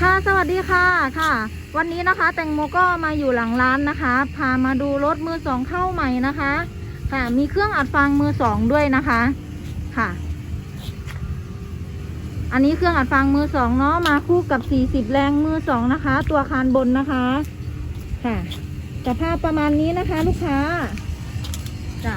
สวัสดีค่ะค่ะ วันนี้นะคะ แตงโมก็มาอยู่หลังร้านนะคะ พามาดูรถมือสองเข้าใหม่นะคะ ค่ะ มีเครื่องอัดฟังมือสองด้วยนะคะค่ะ อันนี้เครื่องอัดฟังมือสองเนาะมาคู่กับ40แรงมือสองนะคะ ตัวคานบนนะคะค่ะสภาพประมาณนี้นะคะ ลูกค้าจ้ะ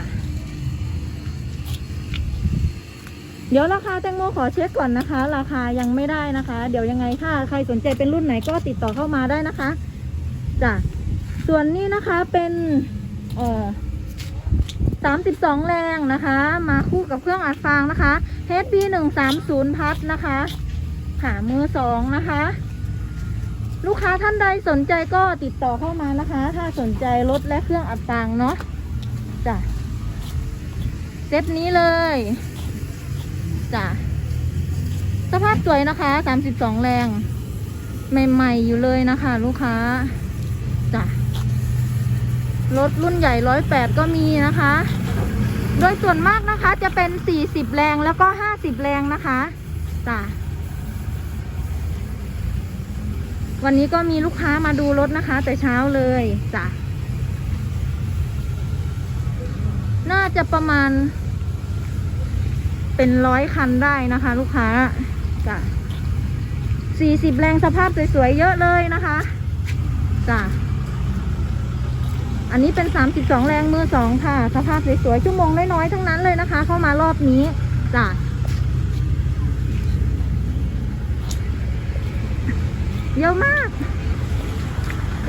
เดี๋ยวราคาแตงโมขอเช็คก่อนนะคะ ราคายังไม่ได้นะคะ เดี๋ยวยังไงถ้าใครสนใจเป็นรุ่นไหนก็ติดต่อเข้ามาได้นะคะจ้ะส่วนนี้นะคะเป็นเอ่อ32แรงนะคะ มาคู่กับเครื่องอัดฟางนะคะ HP 130พัทนะคะขามือสองนะคะ ลูกค้าท่านใดสนใจก็ติดต่อเข้ามานะคะ ถ้าสนใจรถและเครื่องอัดฟางเนาะจ้ะเซตนี้เลย จ้ะสภาพสวยนะคะ32แรง ใหม่ๆอยู่เลยนะคะ ลูกค้าจ้ะรถรุ่นใหญ่108ก็มีนะคะ โดยส่วนมากนะคะจะเป็น40แรงแล้วก็50แรงนะคะจ้ะวันนี้ก็มีลูกค้ามาดูรถนะคะ แต่เช้าเลยจ้ะน่าจะประมาณ เป็นร้อยคันได้นะคะ ลูกค้าจ้ะ40แรงสภาพสวยๆเยอะเลยนะคะจ้ะอันนี้เป็น32แรงมือสองค่ะ สภาพสวยๆชั่วโมงน้อยๆทั้งนั้นเลยนะคะ เข้ามารอบนี้จ้ะเยอะมาก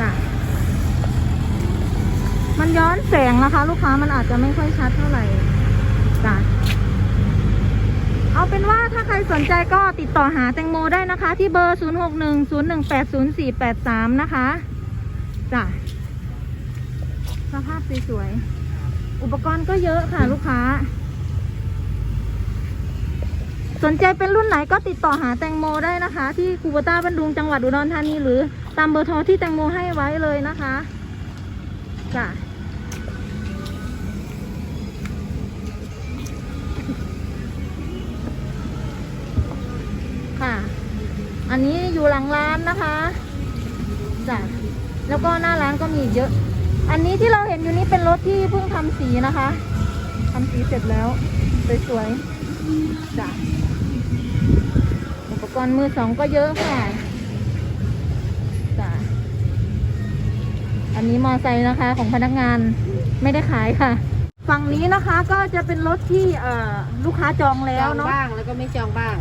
จ้ะมันย้อนแสงนะคะ ลูกค้ามันอาจจะไม่ค่อยชัดเท่าไหร่จ้ะ เอาเป็นว่าถ้าใค รสนใจก็ติดต่อหาแตงโมได้นะคะ ที่เบอร์ 0610180483 นะคะจ้ะสภาพสวยๆอุปกรณ์ก็เยอะค่ะลูกค้า สนใจเป็นรุ่นไหนก็ติดต่อหาแตงโมได้นะคะ ที่คูบต้าบันดุงจังหวัดอุดรธานีหรือตามเบอร์โทรที่แตงโมให้ไว้เลยนะคะจ้ะ อันนี้อยู่หลังร้านนะคะจ้ะแล้วก็หน้าร้านก็มีเยอะ อันนี้ที่เราเห็นอยู่นี้เป็นรถที่เพิ่งทำสีนะคะทำสีเสร็จแล้วสวยๆจ้ะอุปกรณ์มือสองก็เยอะค่ะจ้ะอันนี้มอไซค์นะคะของพนักงานไม่ได้ขายค่ะ ฝั่งนี้นะคะก็จะเป็นรถที่ลูกค้าจองแล้วเนาะจองบ้างแล้วก็ไม่จองบ้าง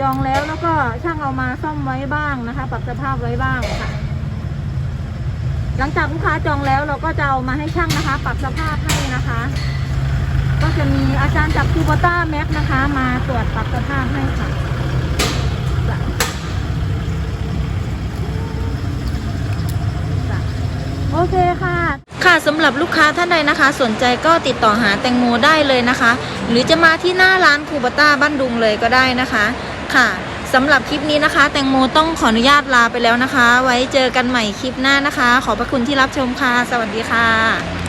จองแล้วแล้วก็ช่างเอามาซ่อมไว้บ้างนะคะ ปรับสภาพไว้บ้างค่ะ หลังจากลูกค้าจองแล้วเราก็จะเอามาให้ช่างนะคะ ปรับสภาพให้นะคะ ก็จะมีอาจารย์จากคูโบต้าแม็กนะคะ มาตรวจปรับสภาพให้ค่ะโอเคค่ะ ค่ะสำหรับลูกค้าท่านใดนะคะ สนใจก็ติดต่อหาแตงโมได้เลยนะคะ หรือจะมาที่หน้าร้านคูโบต้าบ้านดุงเลยก็ได้นะคะ ค่ะสำหรับคลิปนี้นะคะ แตงโมต้องขออนุญาตลาไปแล้วนะคะ ไว้เจอกันใหม่คลิปหน้านะคะ ขอบพระคุณที่รับชมค่ะ สวัสดีค่ะ